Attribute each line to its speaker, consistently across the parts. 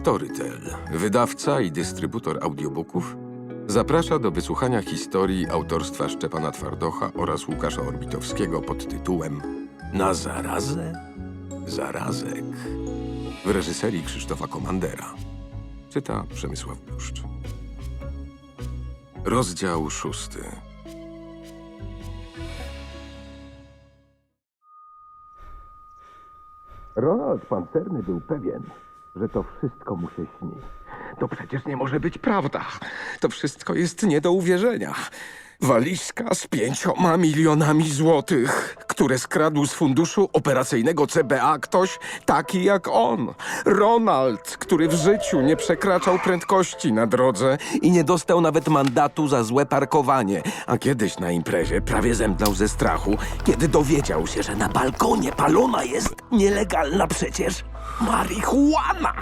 Speaker 1: Storytel, wydawca i dystrybutor audiobooków, zaprasza do wysłuchania historii autorstwa Szczepana Twardocha oraz Łukasza Orbitowskiego pod tytułem Na zarazę? Zarazek. W reżyserii Krzysztofa Komandera. Czyta Przemysław Bluszcz. Rozdział szósty. Ronald Pancerny był pewien, że to wszystko mu się śni.
Speaker 2: To przecież nie może być prawda. To wszystko jest nie do uwierzenia. Walizka z pięcioma milionami złotych, które skradł z funduszu operacyjnego CBA ktoś taki jak on. Ronald, który w życiu nie przekraczał prędkości na drodze i nie dostał nawet mandatu za złe parkowanie, a kiedyś na imprezie prawie zemdlał ze strachu, kiedy dowiedział się, że na balkonie palona jest nielegalna przecież marihuana.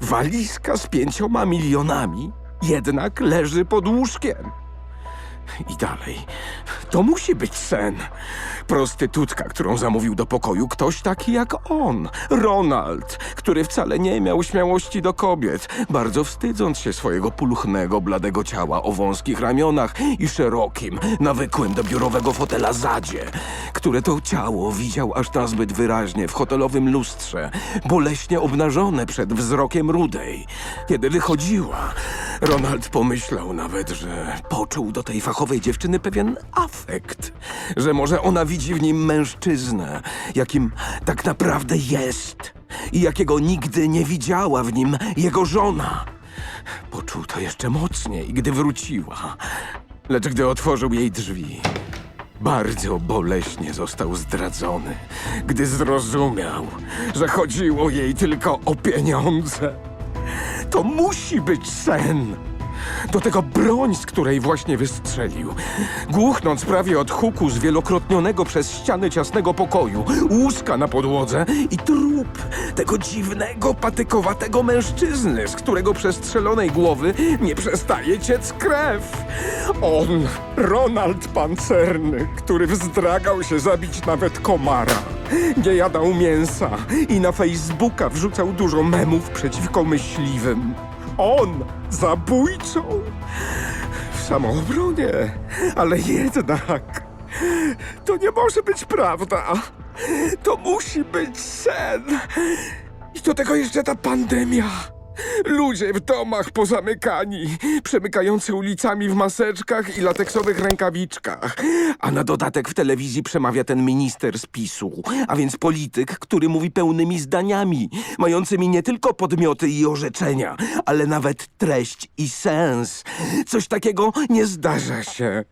Speaker 2: Walizka z pięcioma milionami jednak leży pod łóżkiem. I dalej. To musi być sen. Prostytutka, którą zamówił do pokoju ktoś taki jak on. Ronald, który wcale nie miał śmiałości do kobiet, bardzo wstydząc się swojego pulchnego, bladego ciała o wąskich ramionach i szerokim, nawykłym do biurowego fotela zadzie, które to ciało widział aż nazbyt wyraźnie w hotelowym lustrze, boleśnie obnażone przed wzrokiem rudej. Kiedy wychodziła, Ronald pomyślał nawet, że poczuł do tej fachowej dziewczyny pewien afekt, że może ona widzi w nim mężczyznę, jakim tak naprawdę jest i jakiego nigdy nie widziała w nim jego żona. Poczuł to jeszcze mocniej, gdy wróciła, lecz gdy otworzył jej drzwi, bardzo boleśnie został zdradzony, gdy zrozumiał, że chodziło jej tylko o pieniądze. To musi być sen. Do tego broń, z której właśnie wystrzelił. Głuchnąc prawie od huku zwielokrotnionego przez ściany ciasnego pokoju, łuska na podłodze i trup tego dziwnego, patykowatego mężczyzny, z którego przestrzelonej głowy nie przestaje ciec krew. On, Ronald Pancerny, który wzdragał się zabić nawet komara. Nie jadał mięsa i na Facebooka wrzucał dużo memów przeciwko myśliwym. On zabójcą? W samoobronie, ale jednak. To nie może być prawda. To musi być sen. I do tego jeszcze ta pandemia. Ludzie w domach pozamykani, przemykający ulicami w maseczkach i lateksowych rękawiczkach. A na dodatek w telewizji przemawia ten minister z PiSu, a więc polityk, który mówi pełnymi zdaniami, mającymi nie tylko podmioty i orzeczenia, ale nawet treść i sens. Coś takiego nie zdarza się.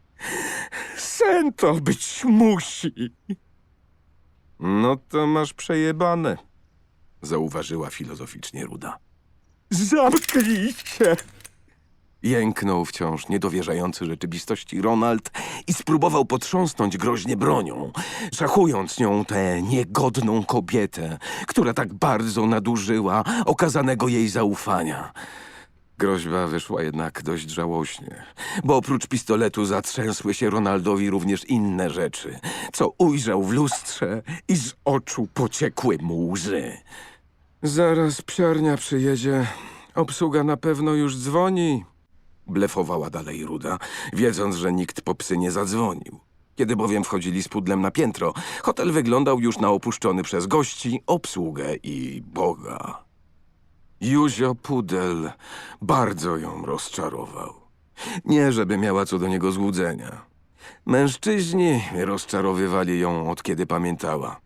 Speaker 2: Sen to być musi.
Speaker 1: No to masz przejebane, zauważyła filozoficznie Ruda.
Speaker 2: Zamknij się!
Speaker 1: Jęknął wciąż niedowierzający rzeczywistości Ronald i spróbował potrząsnąć groźnie bronią, szachując nią tę niegodną kobietę, która tak bardzo nadużyła okazanego jej zaufania. Groźba wyszła jednak dość żałośnie, bo oprócz pistoletu zatrzęsły się Ronaldowi również inne rzeczy, co ujrzał w lustrze i z oczu pociekły mu łzy. Zaraz psiarnia przyjedzie. Obsługa na pewno już dzwoni. Blefowała dalej Ruda, wiedząc, że nikt po psy nie zadzwonił. Kiedy bowiem wchodzili z pudlem na piętro, hotel wyglądał już na opuszczony przez gości, obsługę i Boga. Józio Pudel bardzo ją rozczarował. Nie, żeby miała co do niego złudzenia. Mężczyźni rozczarowywali ją od kiedy pamiętała.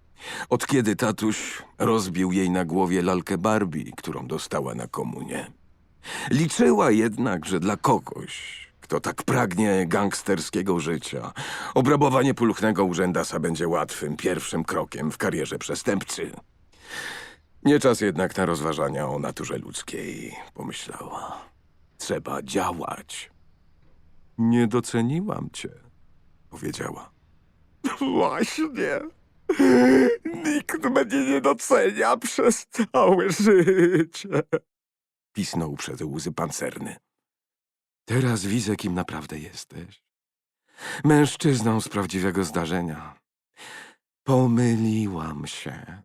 Speaker 1: Od kiedy tatuś rozbił jej na głowie lalkę Barbie, którą dostała na komunie. Liczyła jednak, że dla kogoś, kto tak pragnie gangsterskiego życia, obrabowanie pulchnego urzędasa będzie łatwym pierwszym krokiem w karierze przestępcy. Nie czas jednak na rozważania o naturze ludzkiej, pomyślała. Trzeba działać. Nie doceniłam cię, powiedziała.
Speaker 2: Właśnie. Nikt mnie nie docenia przez całe życie.
Speaker 1: Pisnął przez łzy pancerny. Teraz widzę, kim naprawdę jesteś. Mężczyzną z prawdziwego zdarzenia. Pomyliłam się.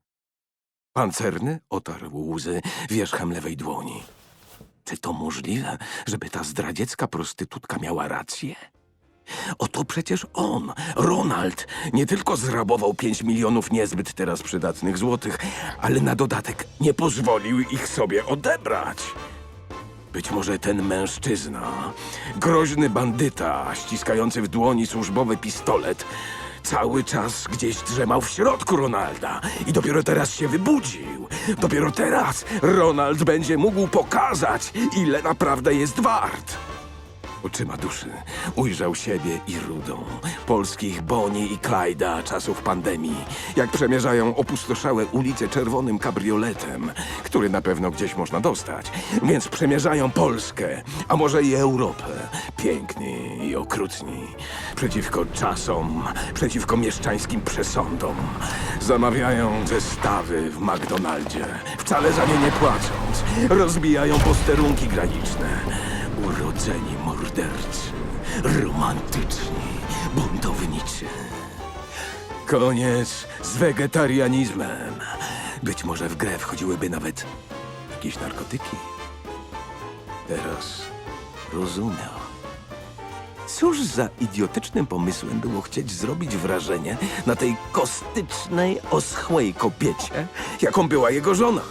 Speaker 1: Pancerny otarł łzy wierzchem lewej dłoni. Czy to możliwe, żeby ta zdradziecka prostytutka miała rację? Oto przecież on, Ronald, nie tylko zrabował pięć milionów niezbyt teraz przydatnych złotych, ale na dodatek nie pozwolił ich sobie odebrać. Być może ten mężczyzna, groźny bandyta, ściskający w dłoni służbowy pistolet, cały czas gdzieś drzemał w środku Ronalda i dopiero teraz się wybudził. Dopiero teraz Ronald będzie mógł pokazać, ile naprawdę jest wart. Oczyma duszy ujrzał siebie i Rudą, polskich Bonnie i Clyda czasów pandemii, jak przemierzają opustoszałe ulice czerwonym kabrioletem, który na pewno gdzieś można dostać. Więc przemierzają Polskę, a może i Europę, piękni i okrutni, przeciwko czasom, przeciwko mieszczańskim przesądom. Zamawiają zestawy w McDonaldzie, wcale za nie nie płacąc, rozbijają posterunki graniczne. Urodzeni mordercy, romantyczni, buntowniczy. Koniec z wegetarianizmem. Być może w grę wchodziłyby nawet jakieś narkotyki. Teraz rozumiał. Cóż za idiotycznym pomysłem było chcieć zrobić wrażenie na tej kostycznej, oschłej kobiecie, jaką była jego żona.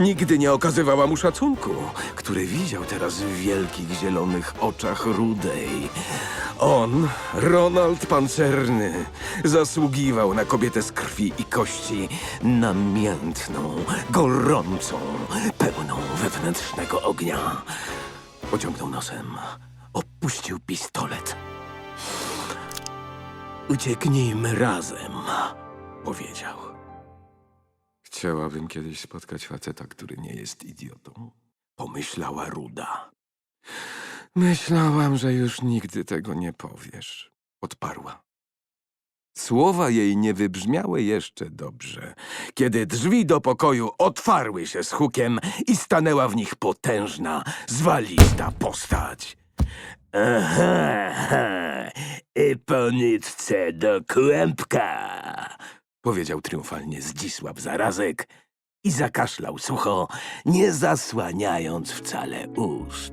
Speaker 1: Nigdy nie okazywała mu szacunku, który widział teraz w wielkich zielonych oczach rudej. On, Ronald Pancerny, zasługiwał na kobietę z krwi i kości, namiętną, gorącą, pełną wewnętrznego ognia. Pociągnął nosem, opuścił pistolet. Ucieknijmy razem, powiedział. Chciałabym kiedyś spotkać faceta, który nie jest idiotą, pomyślała Ruda. Myślałam, że już nigdy tego nie powiesz, odparła. Słowa jej nie wybrzmiały jeszcze dobrze, kiedy drzwi do pokoju otwarły się z hukiem i stanęła w nich potężna, zwalista postać. Aha, i po nitce do kłębka, powiedział triumfalnie Zdzisław Zarazek i zakaszlał sucho, nie zasłaniając wcale ust.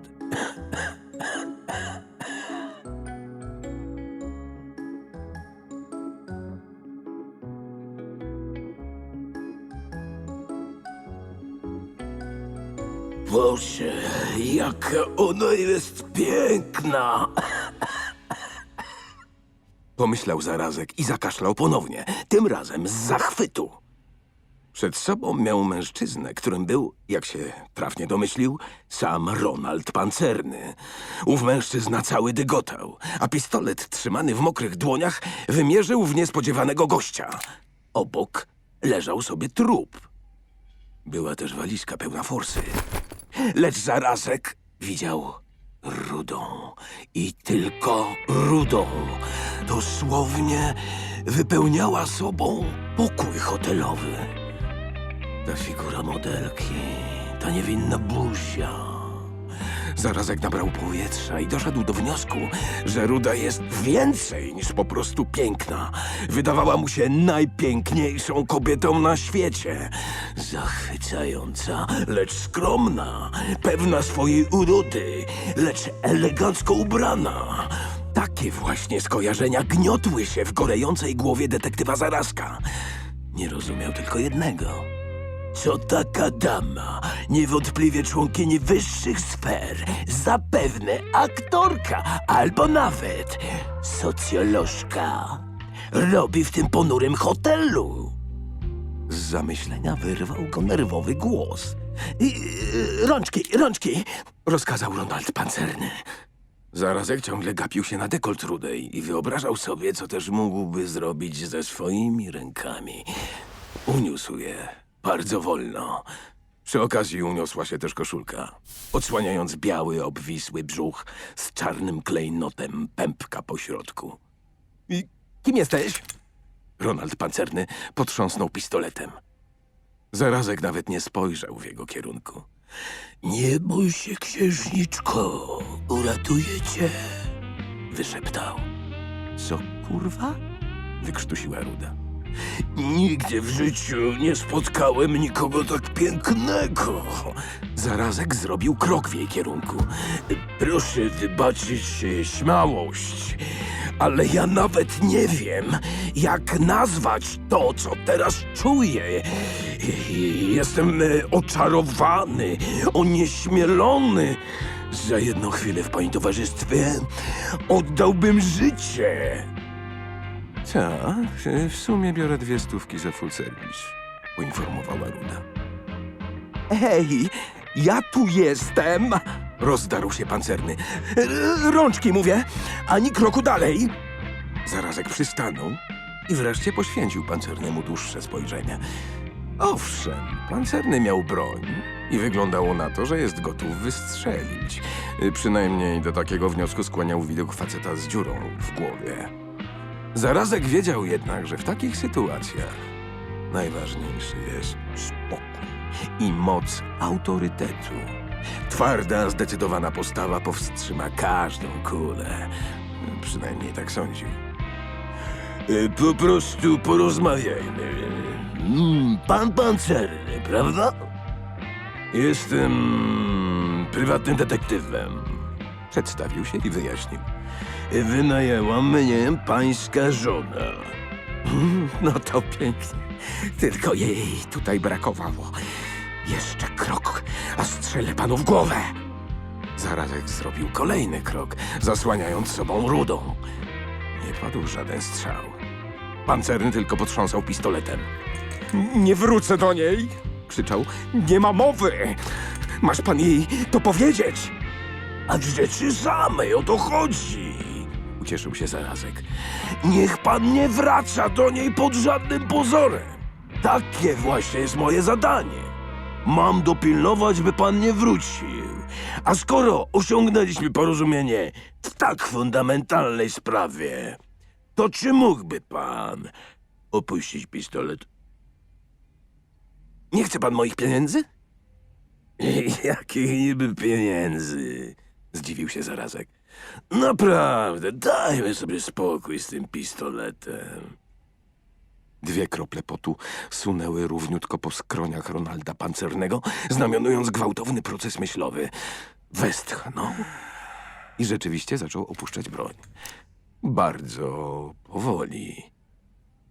Speaker 1: Boże, jaka ona jest piękna! Pomyślał zarazek i zakaszlał ponownie, tym razem z zachwytu. Przed sobą miał mężczyznę, którym był, jak się trafnie domyślił, sam Ronald Pancerny. Ów mężczyzna cały dygotał, a pistolet trzymany w mokrych dłoniach wymierzył w niespodziewanego gościa. Obok leżał sobie trup. Była też walizka pełna forsy. Lecz zarazek widział rudą. I tylko rudą. Dosłownie wypełniała sobą pokój hotelowy. Ta figura modelki, ta niewinna buzia. Zarazek nabrał powietrza i doszedł do wniosku, że Ruda jest więcej niż po prostu piękna. Wydawała mu się najpiękniejszą kobietą na świecie. Zachwycająca, lecz skromna, pewna swojej urody, lecz elegancko ubrana. Takie właśnie skojarzenia gniotły się w gorejącej głowie detektywa Zarazka. Nie rozumiał tylko jednego. Co taka dama, niewątpliwie członkini wyższych sfer, zapewne aktorka albo nawet socjolożka, robi w tym ponurym hotelu? Z zamyślenia wyrwał go nerwowy głos. I, y, rączki, rączki! rozkazał Ronald Pancerny. Zarazek ciągle gapił się na dekolt rudej i wyobrażał sobie, co też mógłby zrobić ze swoimi rękami. Uniósł je bardzo wolno. Przy okazji uniosła się też koszulka, odsłaniając biały, obwisły brzuch z czarnym klejnotem pępka po środku. I kim jesteś? Ronald Pancerny potrząsnął pistoletem. Zarazek nawet nie spojrzał w jego kierunku. Nie bój się, księżniczko, uratuję cię, wyszeptał. Co kurwa? Wykrztusiła Ruda. Nigdzie w życiu nie spotkałem nikogo tak pięknego. Zarazek zrobił krok w jej kierunku. Proszę wybaczyć śmiałość, ale ja nawet nie wiem, jak nazwać to, co teraz czuję. Jestem oczarowany, onieśmielony. Za jedną chwilę w pani towarzystwie oddałbym życie. Tak, w sumie biorę dwie stówki za full service, poinformowała Ruda. Hej, ja tu jestem! Rozdarł się pancerny. R- Rączki mówię, ani kroku dalej! Zarazek przystanął i wreszcie poświęcił pancernemu dłuższe spojrzenie. Owszem, pancerny miał broń i wyglądało na to, że jest gotów wystrzelić. Y, Przynajmniej do takiego wniosku skłaniał widok faceta z dziurą w głowie. Zarazek wiedział jednak, że w takich sytuacjach najważniejszy jest spokój i moc autorytetu. Twarda, zdecydowana postawa powstrzyma każdą kulę. Przynajmniej tak sądził. Y, Po prostu porozmawiajmy. Mm, Pan pancerny, prawda? Jestem prywatnym detektywem. Przedstawił się i wyjaśnił. Wynajęła mnie pańska żona. No to pięknie. Tylko jej tutaj brakowało. Jeszcze krok, a strzelę panu w głowę. Zarazek zrobił kolejny krok, zasłaniając sobą rudą. Nie padł żaden strzał. Pancerny tylko potrząsał pistoletem. Nie wrócę do niej! krzyczał. Nie ma mowy! Masz pan jej to powiedzieć! A rzeczy samej o to chodzi! Ucieszył się zarazek. Niech pan nie wraca do niej pod żadnym pozorem. Takie właśnie jest moje zadanie. Mam dopilnować, by pan nie wrócił. A skoro osiągnęliśmy porozumienie w tak fundamentalnej sprawie, to czy mógłby pan opuścić pistolet? Nie chce pan moich pieniędzy? Jakich niby pieniędzy? Zdziwił się zarazek. Naprawdę, dajmy sobie spokój z tym pistoletem. Dwie krople potu sunęły równiutko po skroniach Ronalda Pancernego, znamionując gwałtowny proces myślowy. Westchnął i rzeczywiście zaczął opuszczać broń. Bardzo powoli.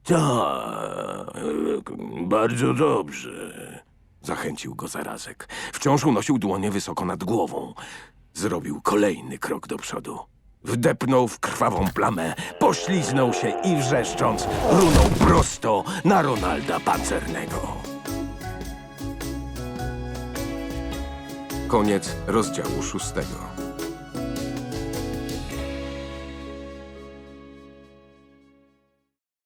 Speaker 1: Tak, bardzo dobrze. Zachęcił go zarazek. Wciąż unosił dłonie wysoko nad głową. Zrobił kolejny krok do przodu. Wdepnął w krwawą plamę, pośliznął się i wrzeszcząc runął prosto na Ronalda Pancernego. Koniec rozdziału szóstego.